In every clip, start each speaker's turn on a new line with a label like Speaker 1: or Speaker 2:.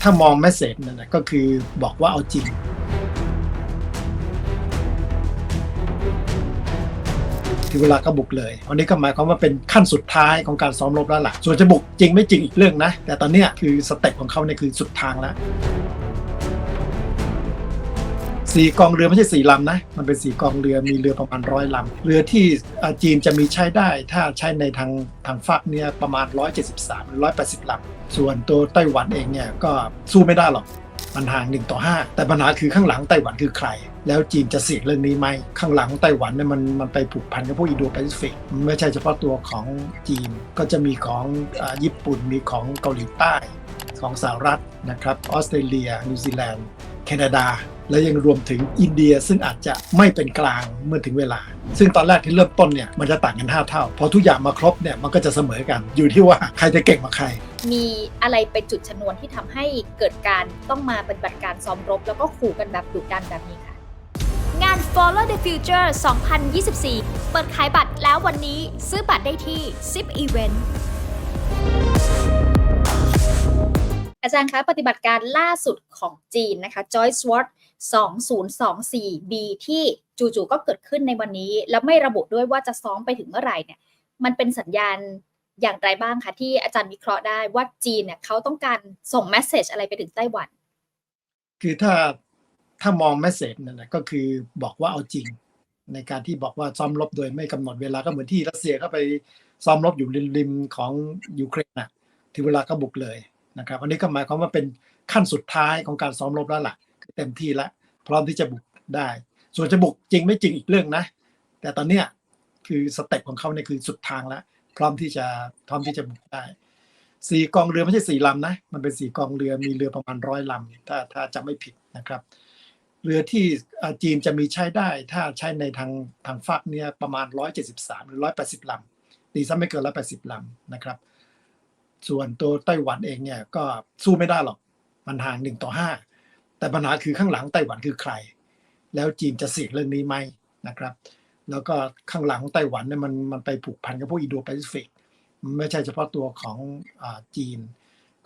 Speaker 1: ถ้ามองแมสเซจนั่นนะก็คือบอกว่าเอาจริง ถึงเวลาก็บุกเลย อันนี้ก็หมายความว่าเป็นขั้นสุดท้ายของการซ้อมรบแล้วล่ะ ส่วนจะบุกจริงไม่จริงอีกเรื่องนะ แต่ตอนนี้คือสเต็ปของเขาเนี่ยคือสุดทางแล้ว สี่กองเรือไม่ใช่สี่ลำนะ มันเป็นสี่กองเรือมีเรือประมาณร้อยลำ เรือที่จีนจะมีใช้ได้ ถ้าใช้ในทางทางฝักเนี่ยประมาณ 173หรือ180ลำ ส่วนตัวไต้หวันเองเนี่ยก็สู้ไม่ได้หรอกมันห่างหนึ่งต่อ 5 แต่ปัญหาคือข้างหลังไต้หวันคือใคร แล้วจีนจะเสี่ยงเรื่องนี้ไหมข้างหลังไต้หวันเนี่ยมันมันไปผูกพันกับพวกอินโดแปซิฟิกไม่ใช่เฉพาะตัวของจีนก็จะมีของอญี่ปุ่นมีของเกาหลีใต้ ของสหรัฐนะครับออสเตรเลีย นิวซีแลนด์ แคนาดา และยังรวมถึงอินเดียซึ่งอาจจะไม่เป็นกลางเมื่อถึงเวลา ซึ่งตอนแรกที่เริ่มต้นเนี่ยมันจะต่างกัน 5 เท่า พอทุกอย่างมาครบเนี่ยมันก็จะเสมอกัน อยู่ที่ว่าใครจะเก่งกว่าใคร
Speaker 2: มีอะไรเป็นจุดชนวนที่ทำให้เกิดการต้องมาปฏิบัติการซ้อมรบ แล้วก็ขู่กันแบบดุดันแบบนี้ค่ะ
Speaker 3: งาน Follow the Future 2024 เปิดขายบัตรแล้ววันนี้ซื้อบัตรได้ที่ Zip Event
Speaker 2: อาจารย์คะปฏิบัติการล่าสุดของจีนนะคะ Joy SWOT 2024B ที่จู่ๆก็เกิดขึ้นในวันนี้ แล้วไม่ระบุด้วยว่าจะซ้อมไปถึงเมื่อไหร่เนี่ย มันเป็นสัญญาณอย่างไรบ้างคะที่อาจารย์วิเคราะห์ได้ว่าจีนเนี่ยเขาต้องการส่งแมสเซจอะไรไปถึงไต้หวัน
Speaker 1: คือถ้าถ้ามองแมสเซจนั่นนะก็คือบอกว่าเอาจริง ในการที่บอกว่าซ้อมรบโดยไม่กำหนดเวลาก็เหมือนที่รัสเซียเข้าไปซ้อมรบอยู่ริมริมของยูเครนนะถึงเวลาก็บุกเลยนะครับ อันนี้ก็หมายความว่าเป็นขั้นสุดท้ายของการซ้อมรบแล้วล่ะ เต็มที่แล้วพร้อมที่จะบุกได้ ส่วนจะบุกจริงไม่จริงอีกเรื่องนะ แต่ตอนเนี้ยคือสเต็ปของเขาเนี่ยคือสุดทางแล้วพร้อมที่จะพร้อมที่จะบุกได้สี่กองเรือไม่ใช่สี่ลำนะมันเป็นสี่กองเรือมีเรือประมาณร้อยลำถ้าถ้าจำไม่ผิดนะครับ เรือที่จีนจะมีใช้ได้ ถ้าใช้ในทางทางฝักเนี่ยประมาณ 173 หรือ 180ลำตีซะไม่เกิน 180ลำนะครับ ส่วนตัวไต้หวันเองเนี่ยก็สู้ไม่ได้หรอกมันห่างหนึ่งต่อ5 แต่ปัญหาคือข้างหลังไต้หวันคือใคร แล้วจีนจะเสี่ยงเรื่องนี้ไหมนะครับ แล้วก็ข้างหลังไต้หวันเนี่ยมันมันไปผูกพันกับพวกอินโดแปซิฟิกไม่ใช่เฉพาะตัวของอาจีน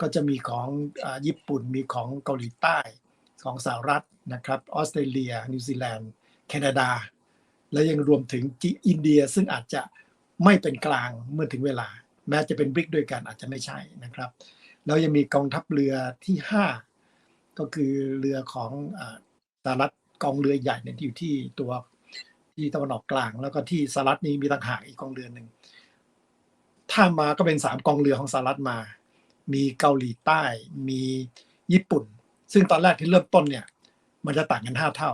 Speaker 1: ก็จะมีของอาญี่ปุ่นมีของเกาหลีใต้ของสหรัฐนะครับออสเตรเลีย นิวซีแลนด์แคนาดา และยังรวมถึงจีอินเดียซึ่งอาจจะไม่เป็นกลางเมื่อถึงเวลา แม้จะเป็นบริกด้วยกันอาจจะไม่ใช่นะครับ แล้วยังมีกองทัพเรือที่ 5 ก็คือเรือของอสหรัฐกองเรือใหญ่เนี่ยที่อยู่ที่ตัวที่ตะวันออกกลาง แล้วก็ที่สหรัฐนี้มีต่างหากอีกกองเรือหนึ่งถ้ามาก็เป็นสามกองเรือของสหรัฐมา มีเกาหลีใต้ มีญี่ปุ่น ซึ่งตอนแรกที่เริ่มต้นเนี่ย มันจะต่างกันห้าเท่า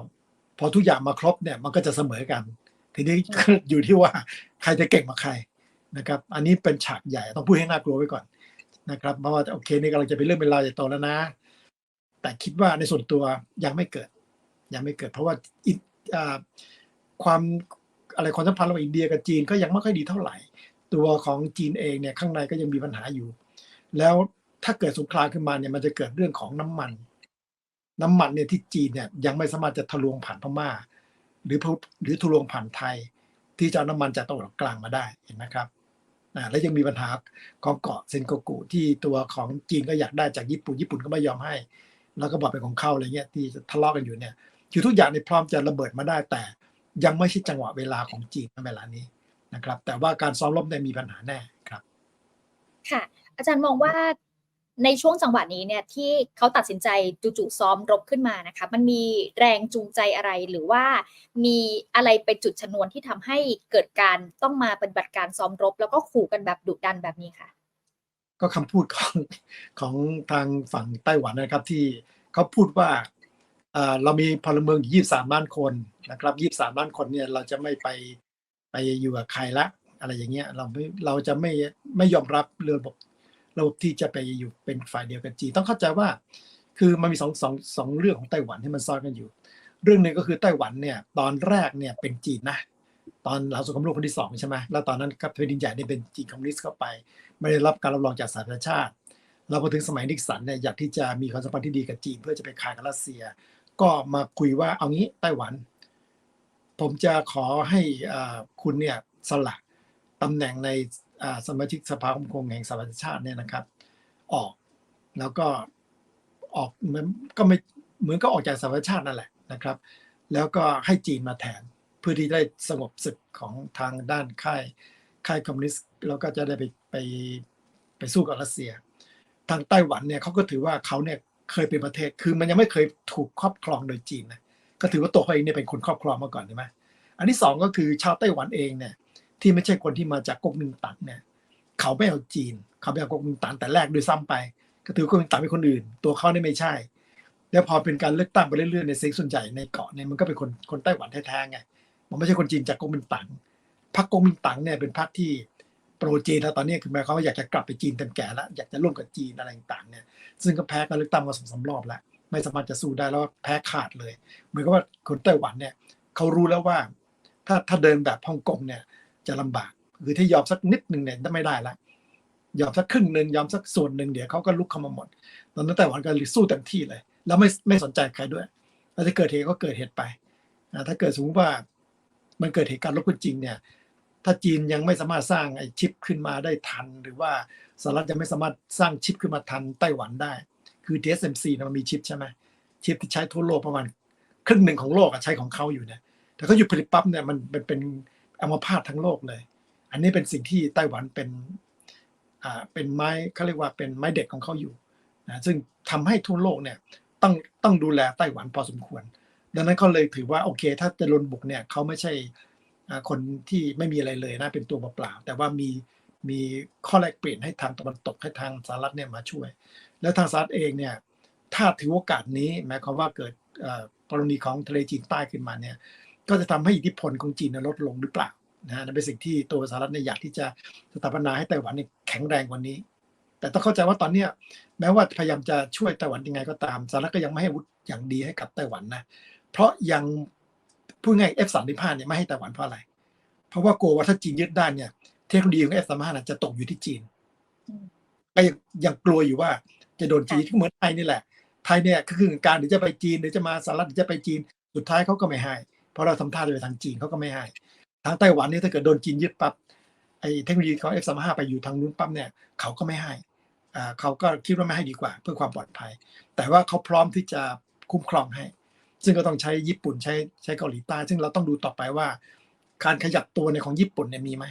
Speaker 1: พอทุกอย่างมาครบเนี่ยมันก็จะเสมอกัน ทีนี้อยู่ที่ว่าใครจะเก่งกว่าใครนะครับ อันนี้เป็นฉากใหญ่ต้องพูดให้น่ากลัวไว้ก่อนนะครับเพราะว่าโอเคนี่กำลังจะเป็นเรื่องเป็นราวใหญ่โตแล้วนะ แต่คิดว่าในส่วนตัวยังไม่เกิด ยังไม่เกิด เพราะว่าอิความอะไรความสัมพันธ์ระหว่างอินเดียกับจีนก็ยังไม่ค่อยดีเท่าไหร่ ตัวของจีนเองเนี่ยข้างในก็ยังมีปัญหาอยู่ แล้วถ้าเกิดสงครามขึ้นมาเนี่ยมันจะเกิดเรื่องของน้ำมัน น้ำมันเนี่ยที่จีนเนี่ยยังไม่สามารถจะทะลวงผ่านพม่า หรือหรือทะลวงผ่านไทย ที่จะเอาน้ำมันจากตะวันออกกลางมาได้เห็นไหมครับแล้วยังมีปัญหาของเกาะเซนโกกุที่ตัวของจีนก็อยากได้จากญี่ปุ่นญี่ปุ่นก็ไม่ยอมให้ แล้วก็บอกเป็นของเขาอะไรเงี้ยที่ทะเลาะกันอยู่เนี่ยคือทุกอย่างในพร้อมจะระเบิดมาได้แต่ยังไม่ใช่จังหวะเวลาของจีนในเวลานี้นะครับ แต่ว่าการซ้อมรบเนี่ยมีปัญหาแน่ครับ
Speaker 2: ค่ะ อาจารย์มองว่าในช่วงจังหวะนี้เนี่ยที่เขาตัดสินใจจู่ๆซ้อมรบขึ้นมานะคะ มันมีแรงจูงใจอะไรหรือว่ามีอะไรเป็นจุดชนวนที่ทำให้เกิดการต้องมาปฏิบัติการซ้อมรบ แล้วก็ขู่กันแบบดุดันแบบนี้ค่ะ
Speaker 1: ก็คำพูดของของทางฝั่งไต้หวันนะครับ ที่เขาพูดว่าเรามีพลเมืองอยู่23ล้านคนนะครับ23ล้านคนเนี่ยเราจะไม่ไปไปอยู่กับใครละอะไรอย่างเงี้ยเราไม่เราจะไม่ไม่ยอมรับเระบบระบบที่จะไปอยู่เป็นฝ่ายเดียวกันจีนต้องเข้าใจว่า คือมันมีสองสองสองเรื่องของไต้หวันที่มันซ้อนกันอยู่ เรื่องหนึ่งก็คือไต้หวันเนี่ยตอนแรกเนี่ยเป็นจีนนะ ตอนหลังสงครามโลกครั้งที่สองใช่ไหมแล้วตอนนั้นครับแผ่นดินใหญ่เนี่ยเป็นจีนคอมมิวนิสต์เข้าไป ไม่ได้รับการรับรองจากสหประชาชาติ เราพอถึงสมัยนิกสันเนี่ยอยากที่จะมีความสัมพันธ์ที่ดีกับจีนเพื่อจะไปขายกับรัสเซีย ก็มาคุยว่าเอางี้ไต้หวัน ผมจะขอให้คุณเนี่ยสละตำแหน่งในสมาชิกสภาคมคงแห่งสหประชาชาติเนี่ยนะครับ ออกแล้วก็ออกเหมือนก็ไม่เหมือนก็ออกจากสหประชาชาตินั่นแหละนะครับ แล้วก็ให้จีนมาแทน เพื่อที่ได้สงบศึกของทางด้านค่ายค่ายคอมมิวนิสต์แล้วก็จะได้ไปไปไปสู้กับรัสเซีย ทางไต้หวันเนี่ยเขาก็ถือว่าเขาเนี่ยเคยเป็นประเทศคือมันยังไม่เคยถูกครอบครองโดยจีนนะก็ถือว่าตัวเขาเองเนี่ยเป็นคนครอบครองมาก่อนใช่ไหมอันที่สองก็คือชาวไต้หวันเองเนี่ยที่ไม่ใช่คนที่มาจากก๊กมินตั๋งเนี่ยเขาไม่เอาจีน เขาไม่เอาก๊กมินตั๋งแต่แรกด้วยซ้ำไป ก็ถือก๊กมินตั๋งเป็นคนอื่น ตัวเขาเนี่ยไม่ใช่แล้วพอเป็นการเลือกตั้งไปเรื่อยๆในเซ็กส่วนใหญ่ในเกาะเนี่ยมันก็เป็นคนคนไต้หวันแท้ๆไง มันไม่ใช่คนจีนจากก๊กมินตั๋งพรรคก๊กมินตั๋งเนี่ยเป็นพรรคที่โปรจีนแล้วตอนนี้คือหมายความว่าอยากจะกลับไปจีนเต็มแก่แล้วอยากจะร่วมกับจีนอะไรต่างเนี่ยซึ่งก็แพ้การเลือกตั้งมาสองสามรอบแล้ว ไม่สามารถจะสู้ได้แล้วแพ้ขาดเลยเหมือนกับว่าคนไต้หวันเนี่ยเขารู้แล้วว่า ถ้าถ้าเดินแบบฮ่องกงเนี่ยจะลำบากคือถ้ายอมสักนิดหนึ่งเนี่ยไม่ได้ละยอมสักครึ่งหนึ่งยอมสักส่วนหนึ่งเดี๋ยวเขาก็ลุกเข้ามาหมด ตอนนั้นไต้หวันก็เลยสู้เต็มที่เลย แล้วไม่ไม่สนใจใครด้วยแล้วถ้าเกิดเหตุก็เกิดเหตุไปนะถ้าเกิดสมมติว่า มันเกิดเหตุการณ์รบขึ้นจริงเนี่ยถ้าจีนยังไม่สามารถสร้างไอ้ชิปขึ้นมาได้ทัน หรือว่าสหรัฐยังไม่สามารถสร้างชิปขึ้นมาทันไต้หวันได้ คือ TSMC นะมันมีชิปใช่ไหมชิปที่ใช้ทั่วโลกประมาณครึ่งหนึ่งของโลกอะใช้ของเขาอยู่เนี่ยแต่เขาหยุดผลิตปั๊บเนี่ยมันเป็นเป็นอัมพาตทั้งโลกเลย อันนี้เป็นสิ่งที่ไต้หวันเป็นอ่าเป็นไม้เขาเรียกว่าเป็นไม้เด็ดของเขาอยู่นะซึ่งทำให้ทั่วโลกเนี่ยต้องต้องดูแลไต้หวันพอสมควร ดังนั้นเขาเลยถือว่าโอเค ถ้าจะลนบุกเนี่ยเขาไม่ใช่คนที่ไม่มีอะไรเลยนะเป็นตัวเปล่าแต่ว่ามีมีข้อแลกเปลี่ยนให้ทางตะวันตกให้ทางสหรัฐเนี่ยมาช่วย แล้วทางสหรัฐเองเนี่ยถ้าถือโอกาสนี้หมายความว่าเกิดอ่อกรณีของทะเลจีนใต้ขึ้นมาเนี่ยก็จะทำให้อิทธิพลของจีนลดลงหรือเปล่านะนั่นเป็นสิ่งที่ตัวสหรัฐเนี่ยอยากที่จะสถาปนาให้ไต้หวันเนี่ยแข็งแรงกว่านี้ แต่ต้องเข้าใจว่าตอนเนี้แม้ว่าพยายามจะช่วยไต้หวันยังไงก็ตามสหรัฐก็ยังไม่ให้วุธอย่างดีให้กับไต้หวันนะ เพราะยังพูดง่าย F35 เนี่ยไม่ให้ไต้หวันเพราะอะไร เพราะว่ากลัวว่าถ้าจีนยึดได้เนี่ย เทคโนโลยีของ F35 น่ะจะตกอยู่ที่จีน
Speaker 2: อืม
Speaker 1: ก็ยังยังกลัวอยู่ว่าจะโดนจีนก็เหมือนไทยนี่แหละ ไทยเนี่ยก็คือการหรือจะไปจีนหรือจะมาสหรัฐหรือจะไปจีน สุดท้ายเขาก็ไม่ให้เพราะเราทำท่าจะไปทางจีนเขาก็ไม่ให้ทางไต้หวันเนี่ยถ้าเกิดโดนจีนยึดปั๊บไอ้เทคโนโลยีของ F35 ไปอยู่ทางนู้นปั๊บเนี่ยเขาก็ไม่ให้อ่าเขาก็คิดว่าไม่ให้ดีกว่า เพื่อความปลอดภัย แต่ว่าเขาพร้อมที่จะคุ้มครองให้ ซึ่งก็ต้องใช้ญี่ปุ่นใช้ใช้เกาหลีใต้ซึ่งเราต้องดูต่อไปว่า การขยับตัวในของญี่ปุ่นเนี่ยมีไหม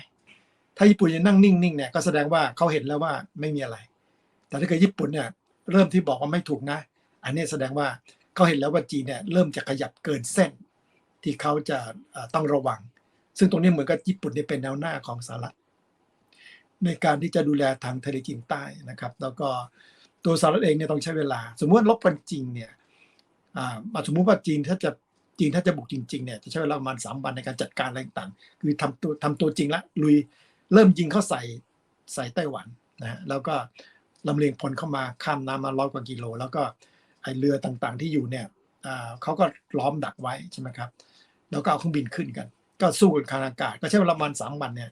Speaker 1: ถ้าญี่ปุ่นยังนั่งนิ่งๆเนี่ยก็แสดงว่าเขาเห็นแล้วว่าไม่มีอะไร แต่ถ้าเกิดญี่ปุ่นเนี่ยเริ่มที่บอกว่าไม่ถูกนะ อันนี้แสดงว่าเขาเห็นแล้วว่าจีนเนี่ยเริ่มจะขยับเกินเส้น ที่เขาจะต้องระวัง ซึ่งตรงนี้เหมือนกับญี่ปุ่นเนี่ยเป็นแนวหน้าของสหรัฐในการที่จะดูแลทางทะเลจีนใต้นะครับ แล้วก็ตัวสหรัฐเองเนี่ยต้องใช้เวลา สมมติลบกันจริงเนี่ย อ่าสมมุติว่าจีนถ้าจะจีนถ้าจะบุกจริงๆเนี่ยจะใช้เวลาประมาณสามวันในการจัดการอะไรต่างๆคือทำตัวทำตัวจริงละลุยเริ่มยิงเข้าใส่ใส่ไต้หวันนะฮะแล้วก็ลำเลียงพลเข้ามาข้ามน้ำมาร้อยกว่ากิโล แล้วก็ไอเรือต่างๆที่อยู่เนี่ยอ่าเขาก็ล้อมดักไว้ใช่ไหมครับ แล้วก็เอาเครื่องบินขึ้นกัน ก็สู้กันทางอากาศ ก็ใช้เวลาประมาณสามวันเนี่ย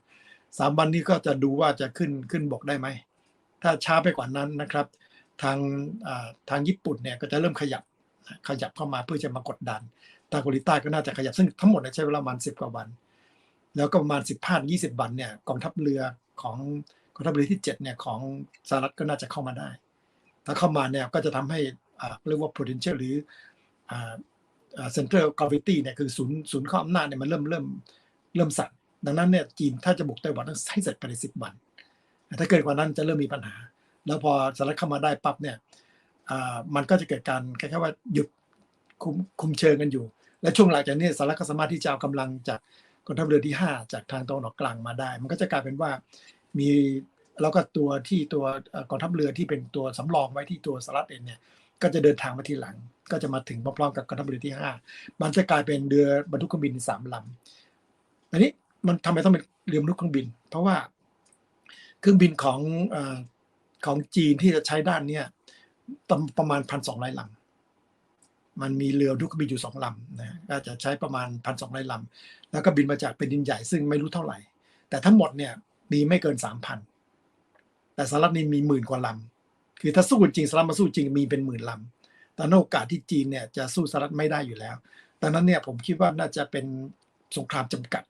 Speaker 1: สามวันนี้ก็จะดูว่าจะขึ้นขึ้นบกได้ไหม ถ้าช้าไปกว่านั้นนะครับ ทางอ่าทางญี่ปุ่นเนี่ยก็จะเริ่มขยับ ขยับเข้ามาเพื่อจะมากดดันทางเกาหลีใต้ก็น่าจะขยับซึ่งทั้งหมดใช้เวลาประมาณสิบกว่าวัน แล้วก็ประมาณสิบห้ายี่สิบวันเนี่ยกองทัพเรือของกองทัพเรือที่เจ็ดเนี่ยของสหรัฐก็น่าจะเข้ามาได้ ถ้าเข้ามาเนี่ยก็จะทำให้เรียกว่า potential หรืออ่าเซ็นเตอร์กราฟิตี้เนี่ยคือศูนย์ศูนย์ข้ออำนาจเนี่ยมันเริ่มเริ่มเริ่มสั่นดังนั้นเนี่ยจีนถ้าจะบุกไต้หวันต้องให้เสร็จภายในสิบวัน ถ้าเกิดกว่านั้นจะเริ่มมีปัญหา แล้วพอสหรัฐเข้ามาได้ปั๊บเนี่ย มันก็จะเกิดการแคล้ายๆว่าหยุดคุมคุมเชิงกันอยู่ และช่วงหลังจากนี้สหรัฐก็สามารถที่จะเอากำลังจากกองทัพเรือที่ 5 จากทางตะวันออกกลางมาได้ มันก็จะกลายเป็นว่ามีแล้วก็ตัวที่ตัวกองทัพเรือที่เป็นตัวสำรองไว้ที่ตัวสหรัฐเองเนี่ยก็จะเดินทางมาทีหลัง ก็จะมาถึงพร้อมๆกับกองทัพเรือที่ห้ามันจะกลายเป็นเรือบรรทุกเครื่องบินสามลำอันนี้มันทำไมต้องเป็นเรือบรรทุกเครื่องบิน เพราะว่าเครื่องบินของอของจีนที่จะใช้ด้านเนี้ย ประมาณพันสองร้อยลำมันมีเรือทุกบินอยู่สองลำนะก็จะใช้ประมาณพันสองร้อยลำแล้วก็บินมาจากเป็นดินใหญ่ซึ่งไม่รู้เท่าไหร่ แต่ทั้งหมดเนี่ยมีไม่เกินสามพันแต่สหรัฐนี่มีหมื่นกว่าลำคือถ้าสู้จริงสหรัฐมาสู้จริงมีเป็นหมื่นลำแต่โอกาสที่จีนเนี่ยจะสู้สหรัฐไม่ได้อยู่แล้วดังนั้นเนี่ยผมคิดว่าน่าจะเป็นสงครามจำกัด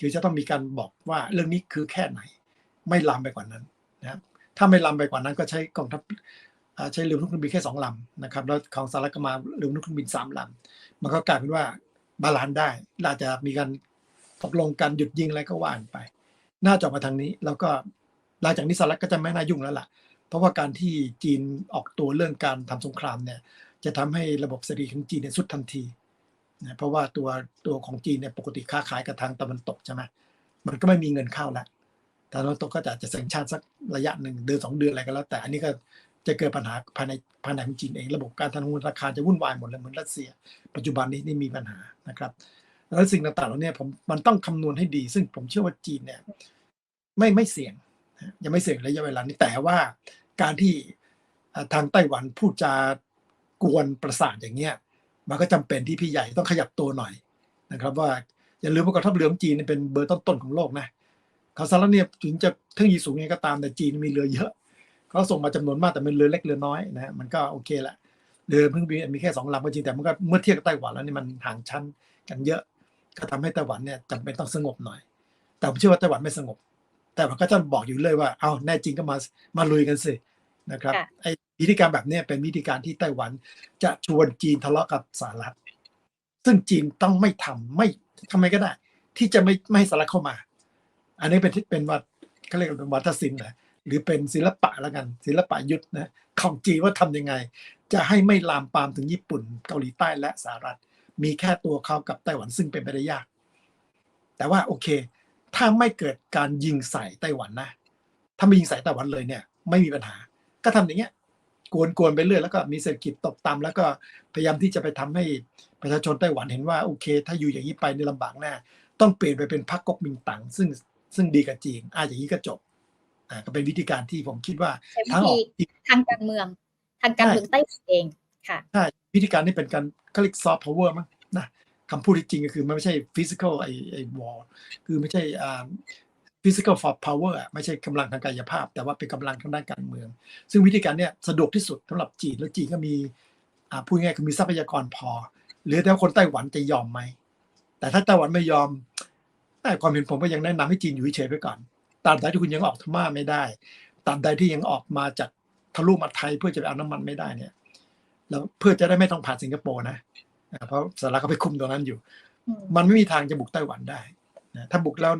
Speaker 1: คือจะต้องมีการบอกว่าเรื่องนี้คือแค่ไหน ไม่ลามไปกว่านั้นนะครับถ้าไม่ลามไปกว่านั้นก็ใช้กองทัพ ใช้เรือลูกเครื่องบินแค่สองลำนะครับแล้วของสหรัฐก็มาเรือลูกเครื่องบินสามลำมันก็กลายเป็นว่าบาลานซ์ได้อาจจะมีการตกลงกันหยุดยิงอะไรก็ว่านไป น่าจะมาทางนี้ แล้วก็หลังจากนี้สหรัฐก็จะไม่น่ายุ่งแล้วล่ะ เพราะว่าการที่จีนออกตัวเรื่องการทำสงครามเนี่ย จะทำให้ระบบเศรษฐกิจของจีนเนี่ยสุดทันทีนะเพราะว่าตัวตัวของจีนเนี่ยปกติค้าขายกับทางตะวันตกใช่ไหมมันก็ไม่มีเงินเข้าแล้วทางตะวันตกก็จะจะแซงชั่นสักระยะหนึ่งเดือนสองเดือนอะไรก็แล้ว แต่อันนี้ก็ จะเกิดปัญหาภายในภายในของจีนเอง ระบบการทำเงินราคาจะวุ่นวายหมดเลยเหมือนรัสเซีย ปัจจุบันนี้นี่มีปัญหานะครับแล้วสิ่งต่างๆเหล่านี้ผมมันต้องคำนวณให้ดี ซึ่งผมเชื่อว่าจีนเนี่ยไม่ไม่เสี่ยงยังไม่เสี่ยงระยะเวลานี้แต่ว่าการที่ทางไต้หวันพูดจากวนประสาทอย่างเงี้ยมันก็จำเป็นที่พี่ใหญ่ต้องขยับตัวหน่อยนะครับ ว่าอย่าลืมว่ากองทัพเรือของจีนเป็นเบอร์ต้นๆของโลกนะเขาสารเนี่ยถึงจะเท่งยีสูงยังไงก็ตามแต่จีนมีเรือเยอะ เขาส่งมาจำนวนมากแต่เป็นเรือเล็กเรือน้อยนะฮะมันก็โอเคแหละเรือเพิ่งมีมีแค่สองลำก็จริงแต่มันก็เมื่อเทียบกับไต้หวันแล้วนี่มันห่างชั้นกันเยอะ ก็ทำให้ไต้หวันเนี่ยจำเป็นต้องสงบหน่อย แต่ผมเชื่อว่าไต้หวันไม่สงบ แต่มันก็จะบอกอยู่เลยว่าเอาแน่จริงก็มามาลุยกันสินะครับ
Speaker 2: ค่ะ
Speaker 1: ไอ้วิธีการแบบเนี้ยเป็นวิธีการที่ไต้หวันจะชวนจีนทะเลาะกับสหรัฐซึ่งจีนต้องไม่ทำไม่ทำไมก็ได้ ที่จะไม่ไม่ให้สหรัฐเข้ามา อันนี้เป็นที่เป็นวัดเขาเรียกว่าวัฒนศิลป์นะ หรือเป็นศิลปะล้วกัน ศิลปะยุทธนะของจีนว่าทำยังไง จะให้ไม่ลามปามถึงญี่ปุ่น เกาหลีใต้และสหรัฐ มีแค่ตัวเขากับไต้หวันซึ่งเป็นไปได้ยาก แต่ว่าโอเค ถ้าไม่เกิดการยิงใส่ไต้หวันนะ ถ้าไม่ยิงใส่ไต้หวันเลยเนี่ย ไม่มีปัญหา ก็ทำอย่างเงี้ยกวนๆไปเรื่อยแล้วก็มีเศรษฐกิจตกต่ำแล้วก็พยายามที่จะไปทำให้ประชาชนไต้หวันเห็นว่าโอเค ถ้าอยู่อย่างนี้ไปในลำบากแน่ต้องเปลี่ยนไปเป็นพรรคก๊กมินตั๋งซึ่งซึ่งดีกับจีนอาอย่างนี้ก็จบ ก็เป็นวิธีการที่ผมคิดว่า
Speaker 2: ใช้วิ
Speaker 1: ทางอ
Speaker 2: ธี
Speaker 1: อกอีก
Speaker 2: ทางการเมือง ทางการเมืองไต้หวันเองค่ะ
Speaker 1: ใช่วิธีการนี้เป็นการเขาเรียกซอฟต์พาวเวอร์มั้งนะคำพูดที่จริงก็คือมันไม่ใช่ฟิสิกอลไอไอวอลคือไม่ใช่อ่าฟิสิกอลฟอร์พาวเวอร์ไม่ใช่กำลังทางกายภาพ แต่ว่าเป็นกำลังทางด้านการเมือง ซึ่งวิธีการเนี้ยสะดวกที่สุดสำหรับจีนแล้วจีนก็มีอ่าพูดง่ายๆคือมีทรัพยากรพอเหรือแต่ว่าคนไต้หวันจะยอมไหมแต่ถ้าไต้หวันไม่ยอมแต่ความเห็นผมก็ยังแนะนำให้จีนอยู่เฉยๆไปก่อน ตราบใดที่คุณยังออกธรรมาไม่ได้ตราบใดที่ยังออกมาจากทะลุมาไทยเพื่อจะไปเอาน้ำมันไม่ได้เนี่ย แล้วเพื่อจะได้ไม่ต้องผ่านสิงคโปร์นะอ่าเพราะสหรัฐเขาไปคุมตรงนั้นอยู่
Speaker 2: อืม
Speaker 1: มันไม่มีทางจะบุกไต้หวันได้นะถ้าบุกแล้ว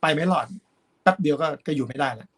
Speaker 1: ไปไม่รอดแป๊บเดียวก็ก็อยู่ไม่ได้แล้ว